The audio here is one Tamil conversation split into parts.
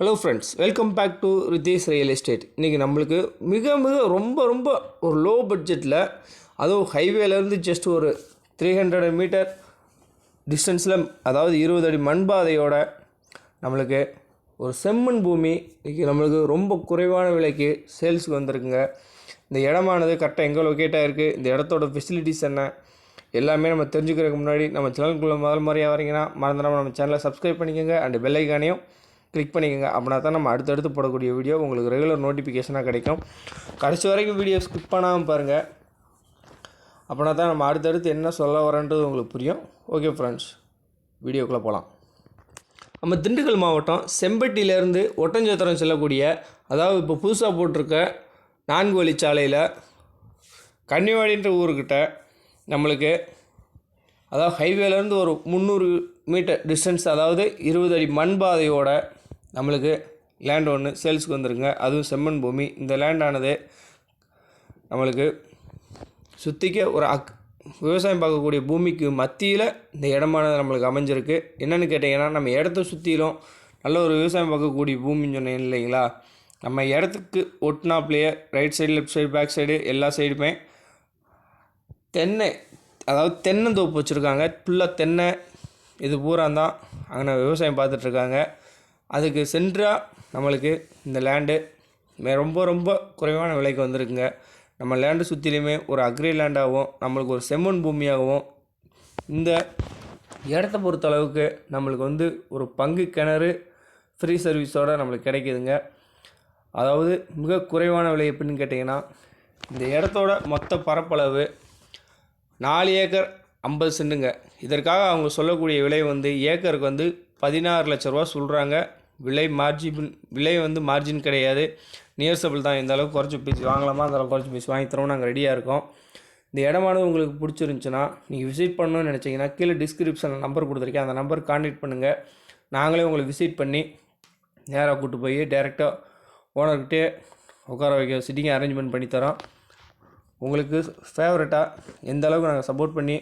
Hello friends welcome back to Ritesh real estate இன்றைக்கி நம்மளுக்கு மிக மிக ரொம்ப ரொம்ப ஒரு லோ பட்ஜெட்டில் அதுவும் ஹைவேலேருந்து ஜஸ்ட் ஒரு த்ரீ ஹண்ட்ரட் மீட்டர் டிஸ்டன்ஸில் அதாவது இருபது அடி மண் பாதையோட நம்மளுக்கு ஒரு செம்மண் பூமி இன்றைக்கி நம்மளுக்கு ரொம்ப குறைவான விலைக்கு சேல்ஸுக்கு வந்திருக்குங்க. இந்த இடமானது கரெக்டாக எங்கே லொக்கேட்டாக இருக்குது இந்த இடத்தோட ஃபெசிலிட்டிஸ் என்ன எல்லாமே நம்ம தெரிஞ்சுக்கிறதுக்கு முன்னாடி நம்ம சேனலுக்குள்ளே முதல் முறையாக வரீங்கன்னா மறந்துடாமல் நம்ம சேனலை சப்ஸ்கிரைப் பண்ணிக்கோங்க அண்டு பெல்லைக்கானையும் கிளிக் பண்ணிக்கோங்க. அப்படின்னா தான் நம்ம அடுத்தடுத்து போடக்கூடிய வீடியோ உங்களுக்கு ரெகுலர் நோட்டிஃபிகேஷனாக கிடைக்கும். கடைசி வரைக்கும் வீடியோ ஸ்கிப் பண்ணாமல் பாருங்கள் அப்படின்னா தான் நம்ம அடுத்தடுத்து என்ன சொல்ல வரேன்றது உங்களுக்கு புரியும். ஓகே ஃப்ரெண்ட்ஸ் வீடியோக்குள்ளே போகலாம் நம்ம திண்டுக்கல் மாவட்டம் செம்பட்டியிலேருந்து ஒட்டஞ்சத்திரம் செல்லக்கூடிய அதாவது இப்போ புதுசாக போட்டிருக்க நான்கு வழிச்சாலையில் கன்னிவாடின்ற ஊருக்கிட்ட நம்மளுக்கு அதாவது ஹைவேலேருந்து ஒரு முந்நூறு மீட்டர் டிஸ்டன்ஸ் அதாவது இருபது அடி மண் பாதையோட நம்மளுக்கு லேண்ட் ஒன்று சேல்ஸுக்கு வந்துருங்க அதுவும் செம்மண் பூமி. இந்த லேண்டானது நம்மளுக்கு சுற்றிக்க ஒரு அக் விவசாயம் பார்க்கக்கூடிய பூமிக்கு மத்தியில் இந்த இடமானது நம்மளுக்கு அமைஞ்சிருக்கு. என்னென்னு கேட்டிங்கன்னா நம்ம இடத்த சுற்றிலும் நல்ல ஒரு விவசாயம் பார்க்கக்கூடிய பூமின்னு சொன்னேன் இல்லைங்களா? நம்ம இடத்துக்கு ஒட்டினாப்லேயே right side left side back side எல்லா சைடுமே தென்னை அதாவது தென்னந்தோப்பு வச்சுருக்காங்க. ஃபுல்லாக தென்னை இது பூரா தான் அங்கே விவசாயம் பார்த்துட்ருக்காங்க அதுக்கு சென்றாக நம்மளுக்கு இந்த லேண்டு ரொம்ப ரொம்ப குறைவான விலைக்கு வந்திருக்குங்க. நம்ம லேண்டு சுற்றிலையுமே ஒரு அக்ரி லேண்டாகவும் நம்மளுக்கு ஒரு செம்மண் பூமியாகவும் இந்த இடத்த பொறுத்த அளவுக்கு நம்மளுக்கு வந்து ஒரு பங்கு கிணறு ஃப்ரீ சர்வீஸோடு நம்மளுக்கு கிடைக்குதுங்க. அதாவது மிக குறைவான விலை எப்படின்னு கேட்டிங்கன்னா இந்த இடத்தோட மொத்த பரப்பளவு நாலு ஏக்கர் ஐம்பது சென்ட்டுங்க. இதற்காக அவங்க சொல்லக்கூடிய விலை வந்து ஏக்கருக்கு வந்து பதினாறு லட்ச ரூபா சொல்கிறாங்க விலை மார்ஜின் விலை வந்து மார்ஜின் கிடையாது. நியர்சபிள் தான். இந்த அளவுக்கு குறைச்சி பேசி வாங்கலாமா? அந்த அளவுக்கு குறைச்சி பேசி வாங்கி தரோம் நாங்கள் ரெடியாக இருக்கோம். இந்த இடமானது உங்களுக்கு பிடிச்சிருந்துச்சுன்னா நீங்கள் விசிட் பண்ணணும்னு நினச்சிங்கன்னா கீழே டிஸ்கிரிப்ஷனில் நம்பர் கொடுத்துருக்கேன். அந்த நம்பர் கான்டாக்ட் பண்ணுங்கள் நாங்களே உங்களை விசிட் பண்ணி நேராக கூப்பிட்டு போய் டேரெக்டாக ஓனர்கிட்டே உட்கார வைக்க சிட்டிங் அரேஞ்ச்மெண்ட் பண்ணித்தரோம் உங்களுக்கு ஃபேவரட்டாக எந்த அளவுக்கு நாங்கள் சப்போர்ட் பண்ணி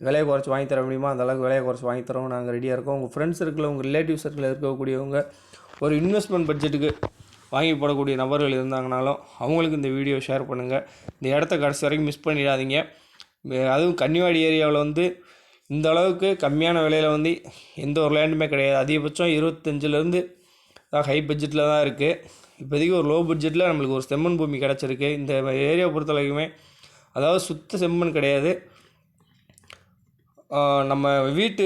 விலையை குறைச்சி வாங்கி தர முடியுமோ அந்த அளவுக்கு விலையை குறைச்சி வாங்கி தரோம் நாங்கள் ரெடியாக இருக்கோம். உங்கள் ஃப்ரெண்ட்ஸ் சர்க்கிளில் உங்கள் ரிலேட்டிவ் சர்க்கிளில் இருக்கக்கூடியவங்க ஒரு இன்வெஸ்ட்மெண்ட் பட்ஜெட்டுக்கு வாங்கி போடக்கூடிய நபர்கள் இருந்தாங்கனாலும் அவங்களுக்கு இந்த வீடியோ ஷேர் பண்ணுங்கள் இந்த இடத்த கடைசி வரைக்கும் மிஸ் பண்ணிடாதீங்க. அதுவும் கன்னிவாடி ஏரியாவில் வந்து இந்த அளவுக்கு கம்மியான விலையில் வந்து எந்த ஒரு லேண்டுமே கிடையாது. அதிகபட்சம் இருபத்தஞ்சிலேருந்து ஹை பட்ஜெட்டில் தான் இருக்குது இப்போதைக்கு ஒரு லோ பட்ஜெட்டில் நம்மளுக்கு ஒரு செம்மண் பூமி கிடச்சிருக்கு. இந்த ஏரியா பொறுத்த வரைக்குமே அதாவது சுத்த செம்மண் கிடையாது. நம்ம வீட்டு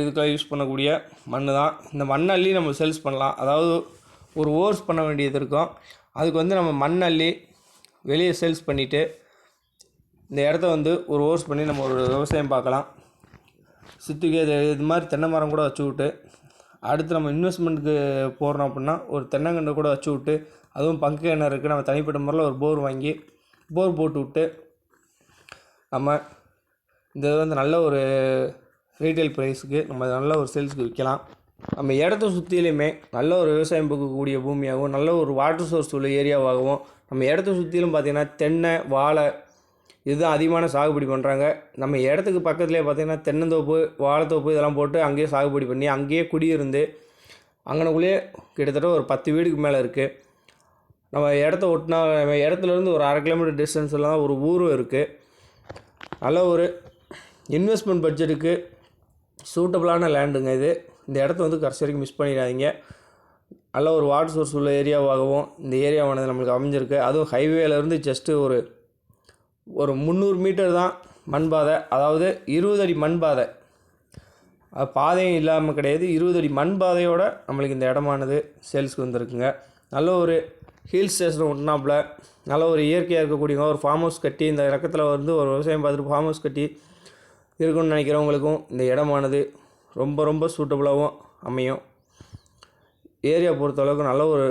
இதுக்காக யூஸ் பண்ணக்கூடிய மண் தான் இந்த மண் அள்ளி நம்ம சேல்ஸ் பண்ணலாம். அதாவது ஒரு ஓர்ஸ் பண்ண வேண்டியது இருக்கும். அதுக்கு வந்து நம்ம மண் அள்ளி வெளியே சேல்ஸ் பண்ணிவிட்டு இந்த இடத்த வந்து ஒரு ஓர்ஸ் பண்ணி நம்ம ஒரு விவசாயம் பார்க்கலாம். சுற்றிக்கு இது இது மாதிரி தென்னை மரம் கூட வச்சு விட்டு அடுத்து நம்ம இன்வெஸ்ட்மெண்ட்டுக்கு போடுறோம் அப்படின்னா ஒரு தென்னங்கன்று கூட வச்சு விட்டு அதுவும் பங்கு கிணறு இருக்குது நம்ம தனிப்பட்ட முறையில் ஒரு போர் வாங்கி போர் போட்டு விட்டு நம்ம இது வந்து நல்ல ஒரு ரீட்டைல் ப்ரைஸுக்கு நம்ம நல்ல ஒரு சேல்ஸுக்கு விற்கலாம். நம்ம இடத்த சுற்றிலையுமே நல்ல ஒரு விவசாயம் போக்கக்கூடிய பூமியாகவும் நல்ல ஒரு வாட்டர் சோர்ஸ் உள்ள ஏரியாவாகவும் நம்ம இடத்த சுற்றிலும் பார்த்திங்கன்னா தென்னை வாழை இதுதான் அதிகமான சாகுபடி பண்ணுறாங்க நம்ம இடத்துக்கு பக்கத்துலேயே பார்த்திங்கன்னா தென்னந்தோப்பு வாழைத்தோப்பு இதெல்லாம் போட்டு அங்கேயே சாகுபடி பண்ணி அங்கேயே குடியிருந்து அங்கனக்குள்ளேயே கிட்டத்தட்ட ஒரு பத்து வீடுக்கு மேலே இருக்குது நம்ம இடத்த ஒட்டினா நம்ம இடத்துலேருந்து ஒரு அரை கிலோமீட்டர் டிஸ்டன்ஸில் தான் ஒரு ஊரும் இருக்குது நல்ல ஒரு இன்வெஸ்ட்மெண்ட் பட்ஜெட்டுக்கு சூட்டபுளான லேண்டுங்க இது. இந்த இடத்த வந்து கடைசி வரைக்கும் மிஸ் பண்ணிடாதீங்க. நல்ல ஒரு வாட்டர் சோர்ஸ் உள்ள ஏரியாவாகவும் இந்த ஏரியாவானது நம்மளுக்கு அமைஞ்சிருக்கு. அதுவும் ஹைவேலேருந்து ஜஸ்ட்டு ஒரு ஒரு முந்நூறு மீட்டர் தான் மண் பாதை அதாவது இருபது அடி மண் பாதை அது பாதையும் இல்லாமல் கிடையாது. இருபது அடி மண் பாதையோட நம்மளுக்கு இந்த இடமானது சேல்ஸ்க்கு வந்திருக்குங்க. நல்ல ஒரு ஹில் ஸ்டேஷன் ஒட்டினாப்புல. நல்ல ஒரு இயற்கையாக இருக்கக்கூடியவங்க ஒரு ஃபார்ம் ஹவுஸ் கட்டி இந்த இறக்கத்தில் வந்து ஒரு விவசாயம் பார்த்துட்டு ஃபார்ம் ஹவுஸ் கட்டி இருக்குன்னு நினைக்கிறவங்களுக்கும் இந்த இடமானது ரொம்ப ரொம்ப சூட்டபுளாகவும் அமையும். ஏரியா பொறுத்தளவுக்கு நல்ல ஒரு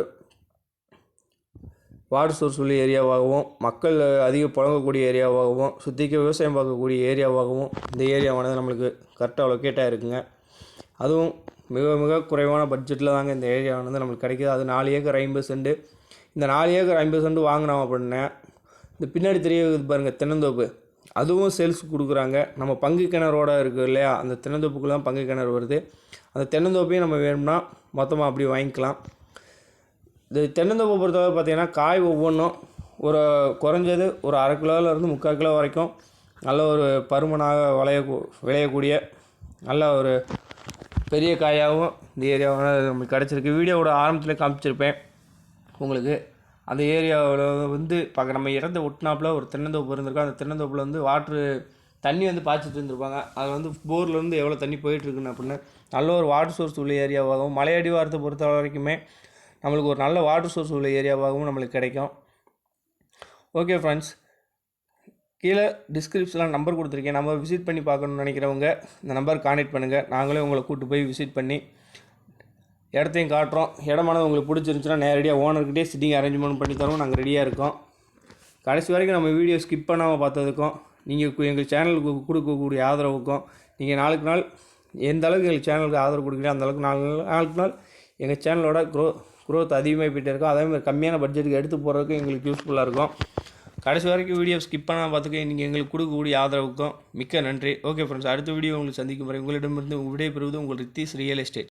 வாட்டர் சோர்ஸ் உள்ள ஏரியாவாகவும் மக்கள் அதிக புழங்கக்கூடிய ஏரியாவாகவும் சுற்றிக்க விவசாயம் பார்க்கக்கூடிய ஏரியாவாகவும் இந்த ஏரியாவானது நம்மளுக்கு கரெக்டாக லொக்கேட்டாக இருக்குங்க அதுவும் மிக மிக குறைவான பட்ஜெட்டில் தாங்க இந்த ஏரியாவானது நம்மளுக்கு கிடைக்குது. அது நாலு ஏக்கர் ஐம்பது சென்ட்டு இந்த நாலு ஏக்கர் ஐம்பது சென்ட் வாங்கினோம் அப்படின்னா இந்த பின்னாடி தெரிய பாருங்கள் தென்னந்தோப்பு. அதுவும் சேல்ஸ் கொடுக்குறாங்க. நம்ம பங்கு கிணறோட இருக்குது இல்லையா? அந்த தென்னந்தோப்புக்கு தான் பங்கு கிணறு வருது. அந்த தென்னந்தோப்பையும் நம்ம வேணும்னா மொத்தமாக அப்படி வாங்கிக்கலாம். இந்த தென்னந்தோப்பை பொறுத்தவரை பார்த்திங்கன்னா காய் ஒவ்வொன்றும் ஒரு குறைஞ்சது ஒரு அரை கிலோவிலேருந்து முக்கால் கிலோ வரைக்கும் நல்ல ஒரு பருமனாக விளைய விளையக்கூடிய நல்ல ஒரு பெரிய காயாகவும் இந்த ஏரியாவும் நமக்கு கிடச்சிருக்கு. வீடியோவோட ஆரம்பத்தில் காமிச்சிருப்பேன். உங்களுக்கு அந்த ஏரியாவில் வந்து பார்க்க நம்ம இடத்த ஒட்டினாப்பில் ஒரு தென்னந்தோப்பு இருந்திருக்கும். அந்த தென்னந்தோப்பில் வந்து வாட்ரு தண்ணி வந்து பாய்ச்சிட்டு இருந்திருப்பாங்க அது வந்து போர்லேருந்து எவ்வளோ தண்ணி போயிட்டுருக்குன்னு அப்படின்னு நல்ல ஒரு வாட்டர் சோர்ஸ் உள்ள ஏரியாவாகவும் மலையடி வாரத்தை பொறுத்த வரைக்குமே நம்மளுக்கு ஒரு நல்ல வாட்டர் சோர்ஸ் உள்ள ஏரியாவாகவும் நம்மளுக்கு கிடைக்கும். ஓகே ஃப்ரெண்ட்ஸ் கீழே டிஸ்கிரிப்ஷனில் நம்பர் கொடுத்துருக்கேன். நம்ம விசிட் பண்ணி பார்க்கணுன்னு நினைக்கிறவங்க இந்த நம்பர் கான்டெக்ட் பண்ணுங்கள் நாங்களே உங்களை கூப்பிட்டு போய் விசிட் பண்ணி இடத்தையும் காட்டுறோம். இடமானது உங்களுக்கு பிடிச்சிருந்துச்சுன்னா நேரடியாக ஓனர்கிட்டே சிட்டிங் அரேஞ்ச்மெண்ட் பண்ணி தரோம் நாங்கள் ரெடியாக இருக்கோம். கடைசி வரைக்கும் நம்ம வீடியோ ஸ்கிப் பண்ணாமல் பார்த்ததுக்கும் நீங்கள் எங்கள் சேனலுக்கு கொடுக்கக்கூடிய ஆதரவுக்கும் நீங்கள் நாளுக்கு நாள் எந்த அளவுக்கு எங்கள் சேனலுக்கு ஆதரவு கொடுக்குறீங்க அந்த அளவுக்கு நாலு நாளுக்கு நாள் எங்கள் சேனலோட க்ரோ க்ரோத் அதிகமாக போயிட்டே இருக்கும். அதே மாதிரி கம்மியான பட்ஜெட்டுக்கு எடுத்து போகிறதுக்கு எங்களுக்கு யூஸ்ஃபுல்லாக இருக்கும். கடைசி வரைக்கும் வீடியோ ஸ்கிப் பண்ணாமல் பார்த்துக்க நீங்கள் எங்களுக்கு கொடுக்கக்கூடிய ஆதரவுக்கும் மிக்க நன்றி. ஓகே ஃப்ரெண்ட்ஸ் அடுத்த வீடியோ உங்களுக்கு சந்திக்கும் வரை உங்களிடமிருந்து விடைபெறுவது உங்கள் ரித்தீஸ் ரியல் எஸ்டேட்